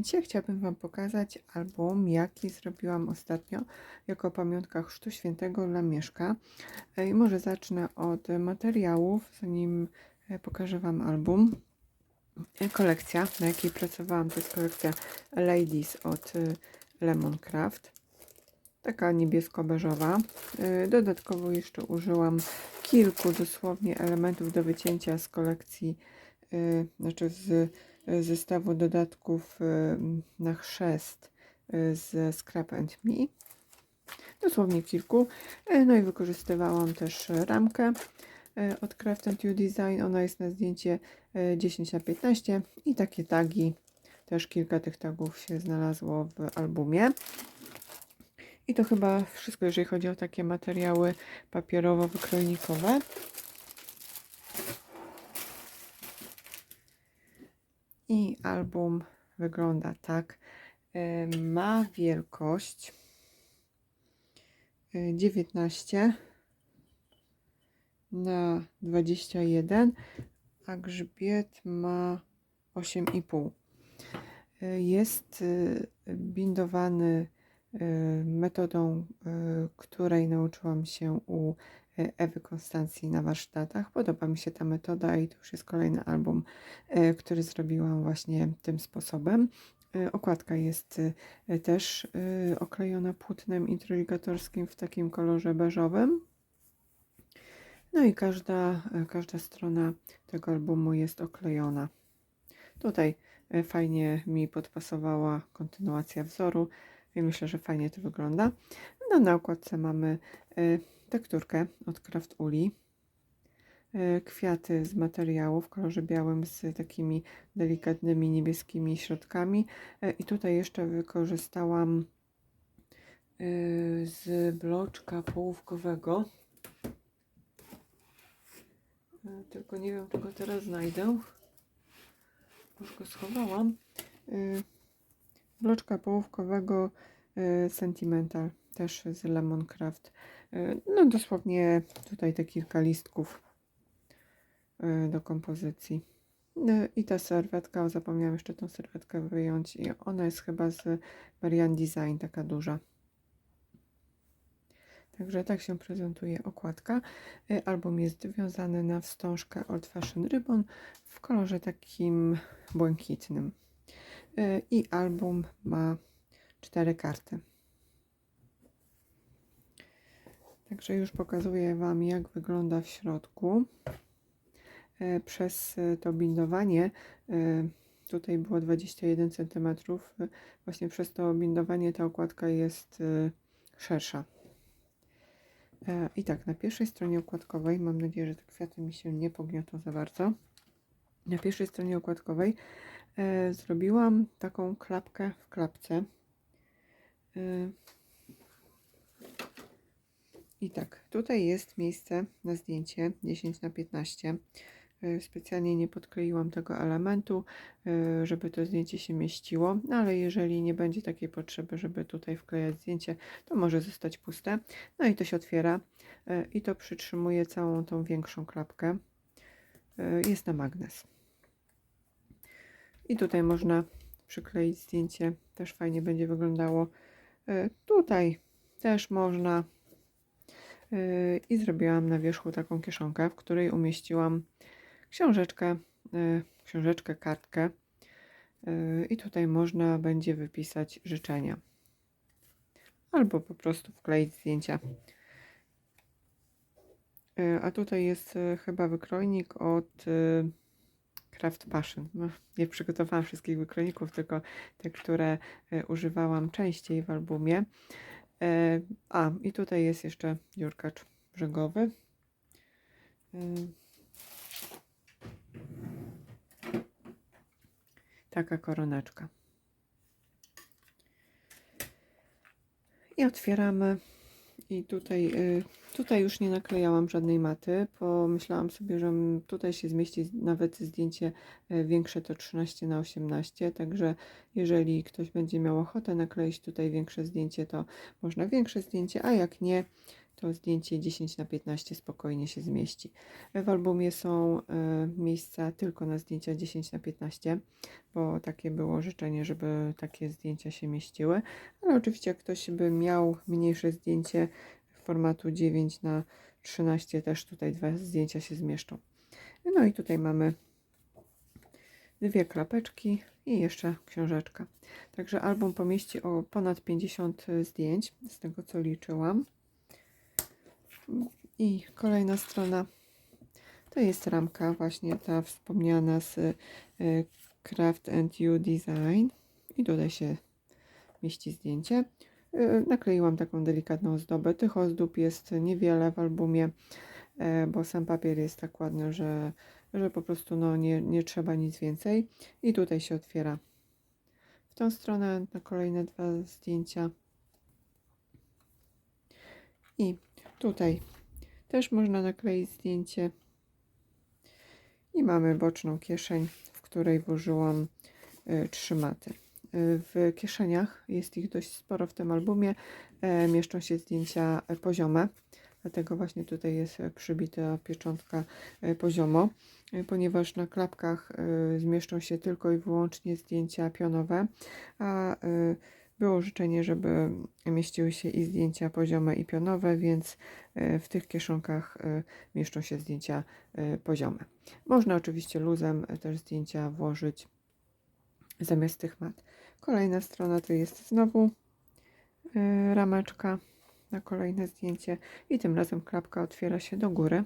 Dzisiaj chciałabym Wam pokazać album, jaki zrobiłam ostatnio jako pamiątka Chrztu Świętego dla Mieszka. E, I może zacznę od materiałów, zanim e, pokażę Wam album. E, Kolekcja, na jakiej pracowałam, to jest kolekcja Ladies od e, Lemoncraft. Taka niebiesko-beżowa. Dodatkowo jeszcze użyłam kilku dosłownie elementów do wycięcia z kolekcji, znaczy z zestawu dodatków y, na chrzest y, ze Scrap and Me. Dosłownie kilku. No i wykorzystywałam też ramkę od Craft and You Design. Ona jest na zdjęcie y, 10 na 15 i takie tagi. Też kilka tych tagów się znalazło w albumie. I to chyba wszystko, jeżeli chodzi o takie materiały papierowo-wykrojnikowe. I album wygląda tak. E, Ma wielkość e, 19 na 21, a grzbiet ma 8,5. E, Jest e, bindowany e, metodą, e, której nauczyłam się u e, Ewy Konstancji na warsztatach. Podoba mi się ta metoda i to już jest kolejny album, e, który zrobiłam właśnie tym sposobem. E, Okładka jest też oklejona płótnem intrygatorskim w takim kolorze beżowym. No i każda, każda strona tego albumu jest oklejona. Tutaj fajnie mi podpasowała kontynuacja wzoru i myślę, że fajnie to wygląda. No na okładce mamy tekturkę od Craft Uli. E, Kwiaty z materiału w kolorze białym z takimi delikatnymi niebieskimi środkami. E, I tutaj jeszcze wykorzystałam e, z bloczka połówkowego. Tylko nie wiem, czy go teraz znajdę. Już go schowałam. Bloczka połówkowego Sentimental, też z Lemoncraft. E, No dosłownie tutaj te kilka listków e, do kompozycji. No I ta serwetka, zapomniałam jeszcze tą serwetkę wyjąć i ona jest chyba z Marian Design, taka duża. Także tak się prezentuje okładka. E, Album jest wiązany na wstążkę Old Fashion Ribbon w kolorze takim błękitnym. E, I album ma cztery karty. Także już pokazuję Wam, jak wygląda w środku. E, Przez e, to bindowanie, e, tutaj było 21 cm, właśnie przez to bindowanie ta okładka jest szersza. I tak, na pierwszej stronie okładkowej, mam nadzieję, że te kwiaty mi się nie pogniotą za bardzo. Na pierwszej stronie okładkowej zrobiłam taką klapkę w klapce. I tak, tutaj jest miejsce na zdjęcie 10 na 15. E, Specjalnie nie podkleiłam tego elementu, e, żeby to zdjęcie się mieściło, no ale jeżeli nie będzie takiej potrzeby, żeby tutaj wklejać zdjęcie, to może zostać puste. No i to się otwiera e, i to przytrzymuje całą tą większą klapkę. Jest na magnes. I tutaj można przykleić zdjęcie, też fajnie będzie wyglądało. Tutaj też można. I zrobiłam na wierzchu taką kieszonkę, w której umieściłam książeczkę, e, książeczkę, kartkę. E, I tutaj można będzie wypisać życzenia. Albo po prostu wkleić zdjęcia. E, A tutaj jest chyba wykrojnik od Craft Passion. No, nie przygotowałam wszystkich wykrojników, tylko te, które używałam częściej w albumie. E, A, i tutaj jest jeszcze dziurkacz brzęgowy. E, Taka koroneczka. I otwieramy. I tutaj, y, tutaj już nie naklejałam żadnej maty. Pomyślałam sobie, że tutaj się zmieści nawet zdjęcie y, większe to 13 na 18. Także jeżeli ktoś będzie miał ochotę nakleić tutaj większe zdjęcie, to można większe zdjęcie, a jak nie, to zdjęcie 10 na 15 spokojnie się zmieści. W albumie są e, miejsca tylko na zdjęcia 10 na 15, bo takie było życzenie, żeby takie zdjęcia się mieściły. Ale oczywiście jak ktoś by miał mniejsze zdjęcie formatu 9 na 13 też tutaj dwa zdjęcia się zmieszczą. No i tutaj mamy dwie klapeczki i jeszcze książeczka. Także album pomieści o ponad 50 zdjęć, z tego co liczyłam. I kolejna strona to jest ramka, właśnie ta wspomniana z y, Craft and You Design. I tutaj się mieści zdjęcie. Y, Nakleiłam taką delikatną ozdobę. Tych ozdób jest niewiele w albumie, e, bo sam papier jest tak ładny, że, że po prostu no, nie, nie trzeba nic więcej. I tutaj się otwiera w tą stronę na kolejne dwa zdjęcia. I tutaj też można nakleić zdjęcie. I mamy boczną kieszeń, w której włożyłam y, trzy maty. Y, W kieszeniach jest ich dość sporo w tym albumie. E, Mieszczą się zdjęcia e, poziome, dlatego właśnie tutaj jest e, przybita pieczątka e, poziomo, e, ponieważ na klapkach e, zmieszczą się tylko i wyłącznie zdjęcia pionowe, a e, było życzenie, żeby mieściły się i zdjęcia poziome i pionowe, więc e, w tych kieszonkach e, mieszczą się zdjęcia e, poziome. Można oczywiście luzem też zdjęcia włożyć zamiast tych mat. Kolejna strona to jest znowu rameczka na kolejne zdjęcie i tym razem klapka otwiera się do góry.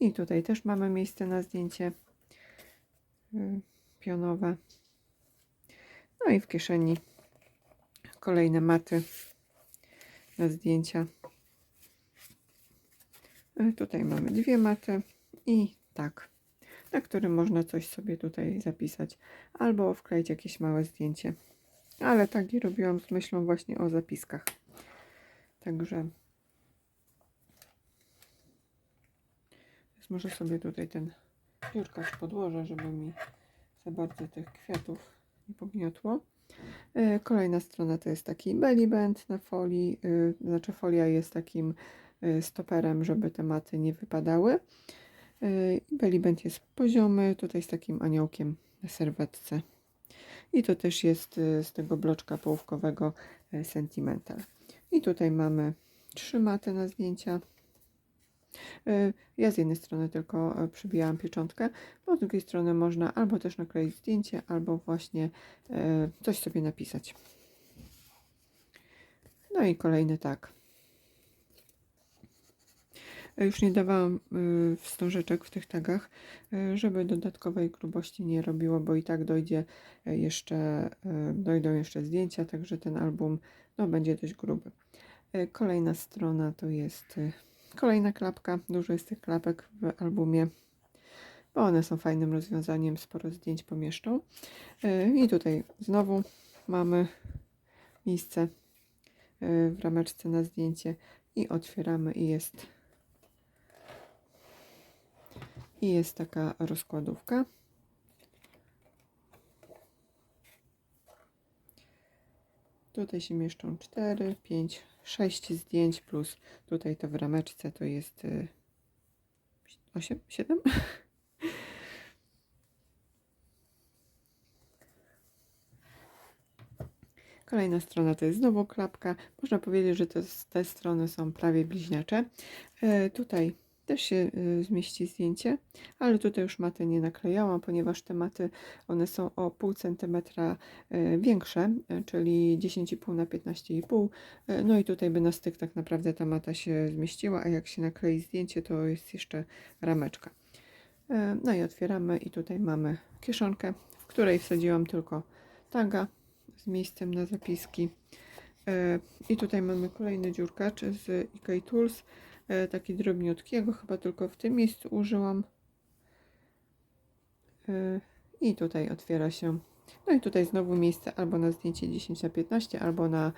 I tutaj też mamy miejsce na zdjęcie pionowe. No i w kieszeni kolejne maty na zdjęcia. Y, Tutaj mamy dwie maty i tak, na którym można coś sobie tutaj zapisać albo wkleić jakieś małe zdjęcie. Ale tak i robiłam z myślą właśnie o zapiskach. Także może sobie tutaj ten piórkacz podłożę, żeby mi za bardzo tych kwiatów nie pogniotło. E, Kolejna strona to jest taki belly band na folii, e, znaczy folia jest takim e, stoperem, żeby te maty nie wypadały. Belly band jest poziomy, tutaj z takim aniołkiem na serwetce. I to też jest z tego bloczka połówkowego Sentimental. I tutaj mamy trzy maty na zdjęcia. E, Ja z jednej strony tylko e, przybijałam pieczątkę, bo z drugiej strony można albo też nakleić zdjęcie, albo właśnie e, coś sobie napisać. No i kolejny tak. E, Już nie dawałam y, wstążeczek w tych tagach, y, żeby dodatkowej grubości nie robiło, bo i tak dojdzie jeszcze, y, dojdą jeszcze zdjęcia, także ten album no, będzie dość gruby. Kolejna strona to jest y, kolejna klapka. Dużo jest tych klapek w albumie, bo one są fajnym rozwiązaniem, sporo zdjęć pomieszczą. E, I tutaj znowu mamy miejsce y, w rameczce na zdjęcie i otwieramy i jest i jest taka rozkładówka. Tutaj się mieszczą 4, 5, 6 zdjęć plus tutaj to w rameczce to jest y, 8, 7. Kolejna strona to jest znowu klapka. Można powiedzieć, że te, te strony są prawie bliźniacze. E, tutaj też się y, zmieści zdjęcie, ale tutaj już maty nie naklejałam, ponieważ te maty one są o pół centymetra y, większe, y, czyli 10,5 na 15,5. Y, No i tutaj by na styk tak naprawdę ta mata się zmieściła, a jak się naklei zdjęcie, to jest jeszcze rameczka. No i otwieramy i tutaj mamy kieszonkę, w której wsadziłam tylko taga z miejscem na zapiski. I tutaj mamy kolejny dziurkacz z IK Tools, e, taki drobniutkiego, chyba tylko w tym miejscu użyłam. E, I tutaj otwiera się. No i tutaj znowu miejsce albo na zdjęcie 10 na 15, albo na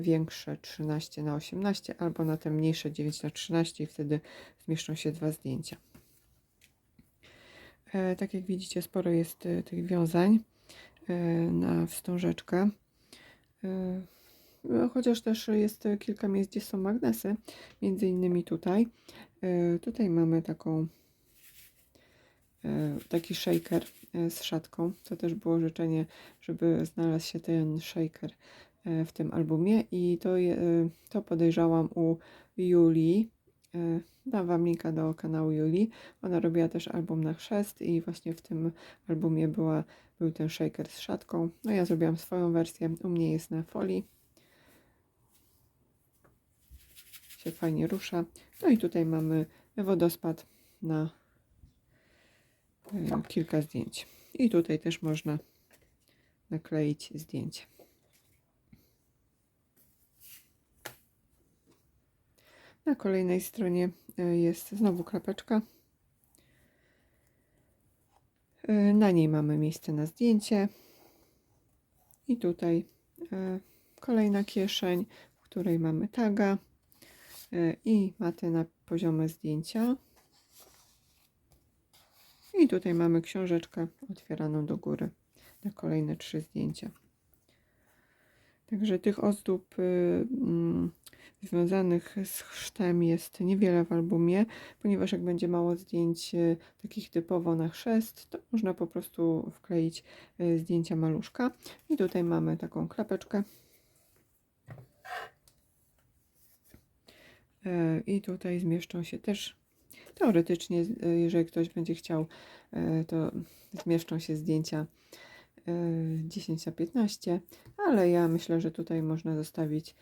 większe 13 na 18, albo na te mniejsze 9 na 13 i wtedy zmieszczą się dwa zdjęcia. E, Tak jak widzicie, sporo jest tych wiązań na wstążeczkę. Chociaż też jest kilka miejsc, gdzie są magnesy, między innymi tutaj. E, Tutaj mamy taką e, taki shaker e, z szatką. To też było życzenie, żeby znalazł się ten shaker w tym albumie i to, to podejrzałam u Julii. Dam Wam linka do kanału Julii. Ona robiła też album na chrzest i właśnie w tym albumie była, był ten shaker z szatką. No ja zrobiłam swoją wersję. U mnie jest na folii. Się fajnie rusza. No i tutaj mamy wodospad na kilka zdjęć. I tutaj też można nakleić zdjęcie. Na kolejnej stronie e, jest znowu klapeczka. E, Na niej mamy miejsce na zdjęcie. I tutaj e, kolejna kieszeń, w której mamy taga i maty na poziome zdjęcia. I tutaj mamy książeczkę otwieraną do góry na kolejne trzy zdjęcia. Także tych ozdób y, mm, związanych z chrztem jest niewiele w albumie, ponieważ jak będzie mało zdjęć y, takich typowo na chrzest, to można po prostu wkleić y, zdjęcia maluszka. I tutaj mamy taką klapeczkę. I tutaj zmieszczą się też teoretycznie, e, jeżeli ktoś będzie chciał, e, to zmieszczą się zdjęcia e, 10 na 15, ale ja myślę, że tutaj można zostawić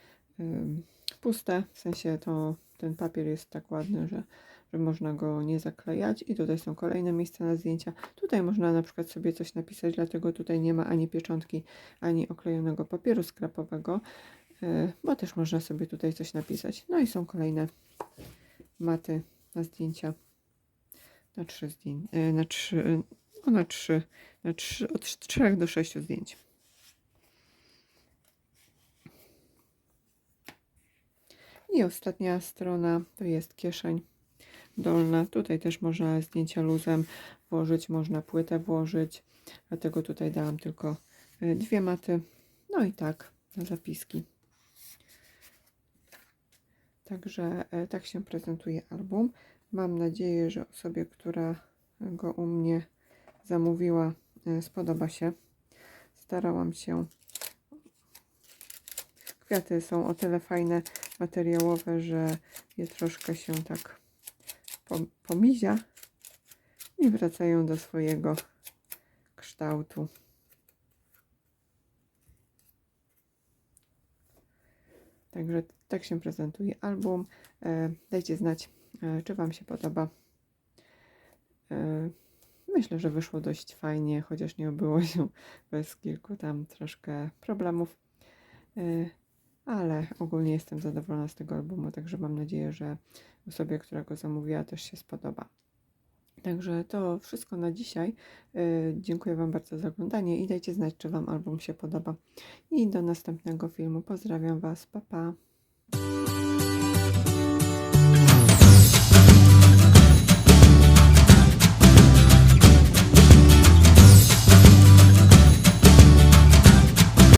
puste, w sensie to ten papier jest tak ładny, że, że można go nie zaklejać i tutaj są kolejne miejsca na zdjęcia. Tutaj można na przykład sobie coś napisać, dlatego tutaj nie ma ani pieczątki, ani oklejonego papieru skrapowego, e, bo też można sobie tutaj coś napisać. No i są kolejne maty na zdjęcia na trzy zdjęcia, na trzy, no na trzy, na trzy, od trzech do sześciu zdjęć. I ostatnia strona to jest kieszeń dolna. Tutaj też można zdjęcia luzem włożyć, można płytę włożyć. Dlatego tutaj dałam tylko y, dwie maty. No i tak, na zapiski. Także e, tak się prezentuje album. Mam nadzieję, że osobie, która go u mnie zamówiła, e, spodoba się. Starałam się. Kwiaty są o tyle fajne, materiałowe, że je troszkę się tak po- pomizia i wracają do swojego kształtu. Także tak się prezentuje album. E, Dajcie znać, e, czy Wam się podoba. E, Myślę, że wyszło dość fajnie, chociaż nie obyło się bez kilku tam troszkę problemów. Ale ogólnie jestem zadowolona z tego albumu, także mam nadzieję, że osobie, która go zamówiła, też się spodoba. Także to wszystko na dzisiaj. E, Dziękuję Wam bardzo za oglądanie i dajcie znać, czy Wam album się podoba. I do następnego filmu. Pozdrawiam Was. Pa, pa.